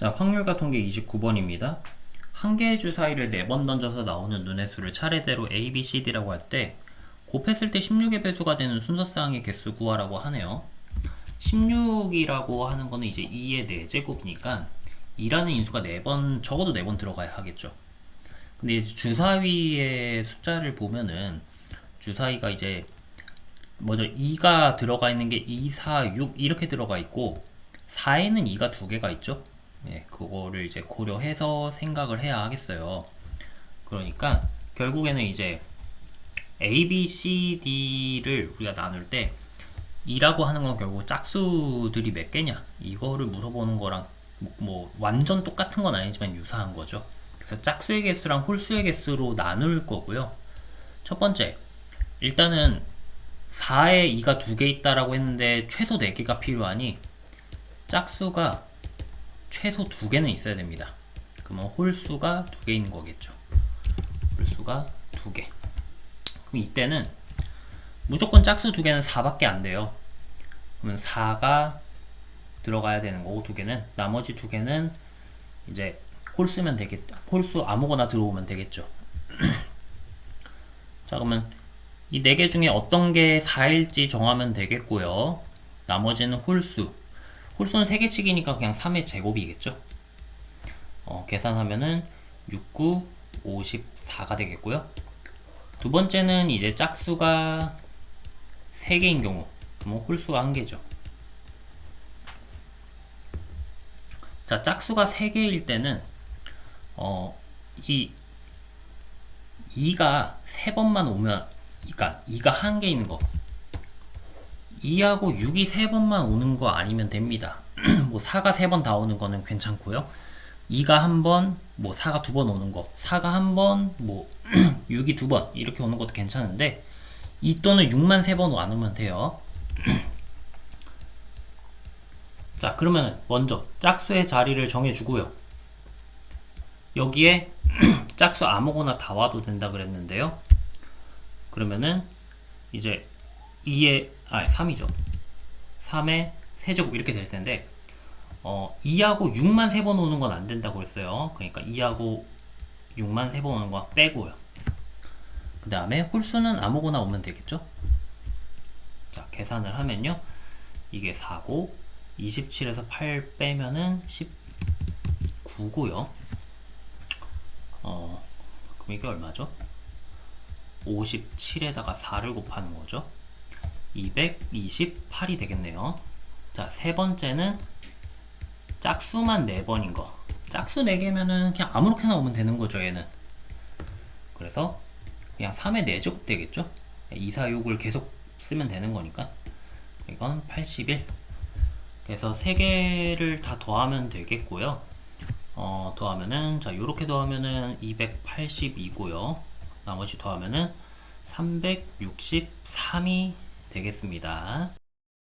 자, 확률과 통계 29번입니다. 한 개의 주사위를 4번 던져서 나오는 눈의 수를 차례대로 A, B, C, D라고 할 때 곱했을 때 16의 배수가 되는 순서쌍의 개수 구하라고 하네요. 16이라고 하는 거는 이제 2의 4제곱이니까 2라는 인수가 4번, 적어도 4번 들어가야 하겠죠. 근데 주사위의 숫자를 보면은 주사위가 이제 먼저 2가 들어가 있는 게 2, 4, 6 이렇게 들어가 있고 4에는 2가 두 개가 있죠. 예, 그거를 이제 고려해서 생각을 해야 하겠어요. 그러니까 결국에는 이제 A, B, C, D를 우리가 나눌 때 2라고 하는 건 결국 짝수들이 몇 개냐 이거를 물어보는 거랑 뭐, 뭐 완전 똑같은 건 아니지만 유사한 거죠. 그래서 짝수의 개수랑 홀수의 개수로 나눌 거고요. 첫 번째, 일단은 4에 2가 두 개 있다라고 했는데 최소 4개가 필요하니 짝수가 최소 두 개는 있어야 됩니다. 그러면 홀수가 두 개 있는 거겠죠. 홀수가 두 개. 그럼 이때는 무조건 짝수 두 개는 4밖에 안 돼요. 그러면 4가 들어가야 되는 거고 두 개는 나머지 두 개는 이제 홀수면 되겠다. 홀수 아무거나 들어오면 되겠죠. 자 그러면 이 네 개 중에 어떤 게 4일지 정하면 되겠고요. 나머지는 홀수. 홀수는 3개씩이니까 그냥 3의 제곱이겠죠. 어, 계산하면은 6, 9, 54가 되겠고요. 두 번째는 이제 짝수가 3개인 경우. 뭐 홀수가 1개죠. 자, 짝수가 3개일 때는 어, 이 2가 3번만 오면 그러니까 2가 한 개 있는 거 2하고 6이 3번만 오는 거 아니면 됩니다. 뭐 4가 3번 다 오는 거는 괜찮고요. 2가 한 번, 뭐 4가 두 번 오는 거, 4가 한 번, 뭐 6이 두 번 이렇게 오는 것도 괜찮은데 2 또는 6만 3번 안 오면 돼요. 자, 그러면 먼저 짝수의 자리를 정해 주고요. 여기에 짝수 아무거나 다 와도 된다 그랬는데요. 그러면은 이제 2의 아 3이죠. 3의 세제곱 이렇게 될 텐데 어 2하고 6만 3번 오는 건 안 된다고 했어요. 그러니까 2하고 6만 3번 오는 거 빼고요. 그 다음에 홀수는 아무거나 오면 되겠죠. 자 계산을 하면요. 이게 4고 27에서 8 빼면은 19고요. 어 그럼 이게 얼마죠? 57에다가 4를 곱하는 거죠. 228이 되겠네요. 자, 세 번째는 짝수만 4번인 거. 짝수 4개면은 그냥 아무렇게나 오면 되는 거죠, 얘는. 그래서 그냥 3의 4제곱 되겠죠? 2, 4, 6을 계속 쓰면 되는 거니까. 이건 81. 그래서 3개를 다 더하면 되겠고요. 어, 더하면은, 자, 요렇게 더하면은 282고요. 나머지 더하면은 363이 되겠습니다.